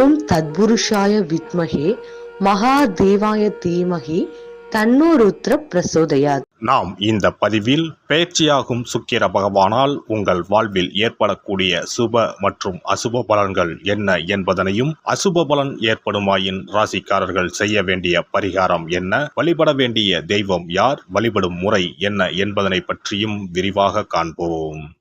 ஓம் தத்புருஷாய வித்மகே மகாதேவாய தீமகி தன்னோ ருத்ர பிரசோதயாத். நாம் இந்த பதிவில் பயிற்சியாகும் சுக்கிர பகவானால் உங்கள் வாழ்வில் ஏற்படக்கூடிய சுப மற்றும் அசுப பலன்கள் என்ன என்பதனையும் அசுப பலன் ஏற்படுமாயின் ராசிக்காரர்கள் செய்ய வேண்டிய பரிகாரம் என்ன? வழிபட வேண்டிய தெய்வம் யார்? வழிபடும் முறை என்ன என்பதனை பற்றியும் விரிவாக காண்போம்.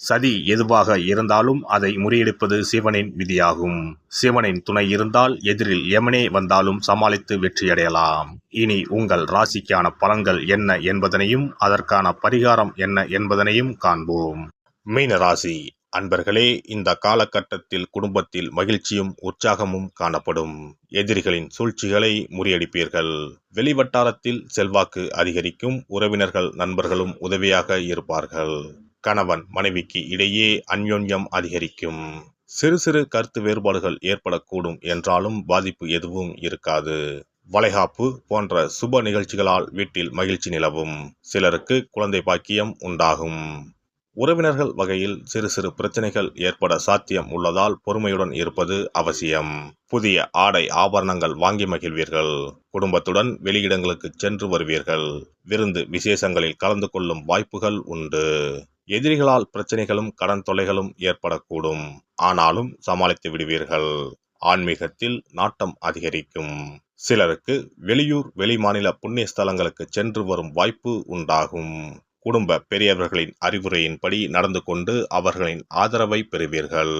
சதி எதுவாக இருந்தாலும் அதை முறியடிப்பது சிவனின் விதியாகும். சிவனின் துணை இருந்தால் எதிரில் எமனே வந்தாலும் சமாளித்து வெற்றியடையலாம். இனி உங்கள் ராசிக்கான பலன்கள் என்ன என்பதனையும் அதற்கான பரிகாரம் என்ன என்பதனையும் காண்போம். மீன ராசி அன்பர்களே இந்த காலகட்டத்தில் குடும்பத்தில் மகிழ்ச்சியும் உற்சாகமும் காணப்படும். எதிரிகளின் சூழ்ச்சிகளை முறியடிப்பீர்கள். வெளிவட்டாரத்தில் செல்வாக்கு அதிகரிக்கும். உறவினர்கள் நண்பர்களும் உதவியாக இருப்பார்கள். கணவன் மனைவிக்கு இடையே அந்யோன்யம் அதிகரிக்கும். சிறு சிறு கருத்து வேறுபாடுகள் ஏற்படக்கூடும் என்றாலும் பாதிப்பு எதுவும் இருக்காது. வளைகாப்பு போன்ற சுப நிகழ்ச்சிகளால் வீட்டில் மகிழ்ச்சி நிலவும். சிலருக்கு குழந்தை பாக்கியம் உண்டாகும். உறவினர்கள் வகையில் சிறு சிறு பிரச்சனைகள் ஏற்பட சாத்தியம் உள்ளதால் பொறுமையுடன் இருப்பது அவசியம். புதிய ஆடை ஆபரணங்கள் வாங்கி மகிழ்வீர்கள். குடும்பத்துடன் வெளியிடங்களுக்கு சென்று வருவீர்கள். விருந்து விசேஷங்களில் கலந்து கொள்ளும் வாய்ப்புகள் உண்டு. எதிரிகளால் பிரச்சனைகளும் கடன் தொலைகளும் ஏற்படக்கூடும். ஆனாலும் சமாளித்து விடுவீர்கள். ஆன்மீகத்தில் நாட்டம் அதிகரிக்கும். சிலருக்கு வெளியூர் வெளிமாநில புண்ணிய ஸ்தலங்களுக்கு சென்று வரும் வாய்ப்பு உண்டாகும். குடும்ப பெரியவர்களின் அறிவுரையின்படி நடந்து கொண்டு அவர்களின் ஆதரவை பெறுவீர்கள்.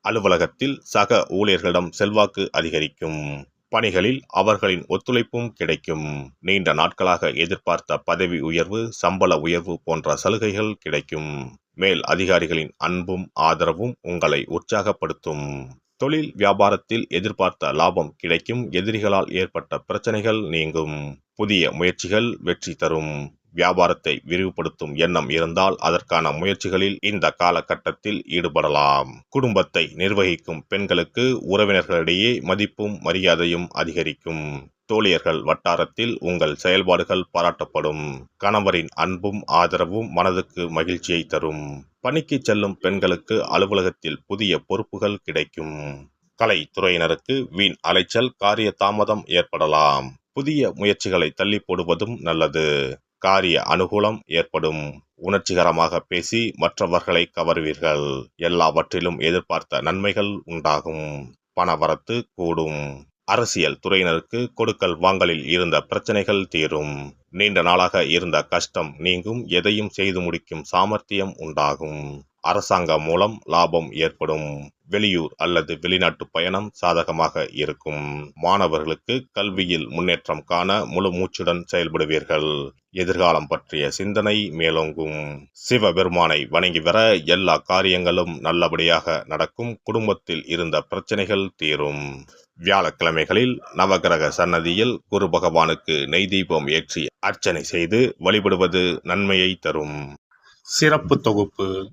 அலுவலகத்தில் சக ஊழியர்களிடம் செல்வாக்கு அதிகரிக்கும். பணிகளில் அவர்களின் ஒத்துழைப்பும் கிடைக்கும். நீண்ட நாட்களாக எதிர்பார்த்த பதவி உயர்வு சம்பள உயர்வு போன்ற சலுகைகள் கிடைக்கும். மேல் அதிகாரிகளின் அன்பும் ஆதரவும் உங்களை உற்சாகப்படுத்தும். தொழில் வியாபாரத்தில் எதிர்பார்த்த லாபம் கிடைக்கும். எதிரிகளால் ஏற்பட்ட பிரச்சனைகள் நீங்கும். புதிய முயற்சிகள் வெற்றி தரும். வியாபாரத்தை விரிவுபடுத்தும் எண்ணம் இருந்தால் அதற்கான முயற்சிகளில் இந்த காலகட்டத்தில் ஈடுபடலாம். குடும்பத்தை நிர்வகிக்கும் பெண்களுக்கு உறவினர்களிடையே மதிப்பும் மரியாதையும் அதிகரிக்கும். தோழியர்கள் வட்டாரத்தில் உங்கள் செயல்பாடுகள் பாராட்டப்படும். கணவரின் அன்பும் ஆதரவும் மனதுக்கு மகிழ்ச்சியை தரும். பணிக்கு செல்லும் பெண்களுக்கு அலுவலகத்தில் புதிய பொறுப்புகள் கிடைக்கும். கலைத்துறையினருக்கு வீண் அலைச்சல் காரிய தாமதம் ஏற்படலாம். புதிய முயற்சிகளை தள்ளி போடுவதும் நல்லது. காரிய அனுகூலம் ஏற்படும் உணர்ச்சிகரமாக பேசி மற்றவர்களை கவர்வீர்கள். எல்லாவற்றிலும் எதிர்பார்த்த நன்மைகள் உண்டாகும். பணவரத்து கூடும். அரசியல் துறையினருக்கு கொடுக்கல் வாங்கலில் இருந்த பிரச்சனைகள் தீரும். நீண்ட நாளாக இருந்த கஷ்டம் நீங்கும் எதையும் செய்து முடிக்கும் சாமர்த்தியம் உண்டாகும். அரசாங்கம் மூலம் லாபம் ஏற்படும் வெளியூர் அல்லது வெளிநாட்டு பயணம் சாதகமாக இருக்கும். மாணவர்களுக்கு கல்வியில் முன்னேற்றம் காண முழு மூச்சுடன் செயல்படுவீர்கள். எதிர்காலம் பற்றிய சிந்தனை மேலோங்கும். சிவபெருமானை வணங்கி வர எல்லா காரியங்களும் நல்லபடியாக நடக்கும். குடும்பத்தில் இருந்த பிரச்சனைகள் தீரும். வியாழக்கிழமைகளில் நவகிரக சன்னதியில் குரு பகவானுக்கு நெய் தீபம் ஏற்றி அர்ச்சனை செய்து வழிபடுவது நன்மையை தரும். சிறப்பு தொகுப்பு.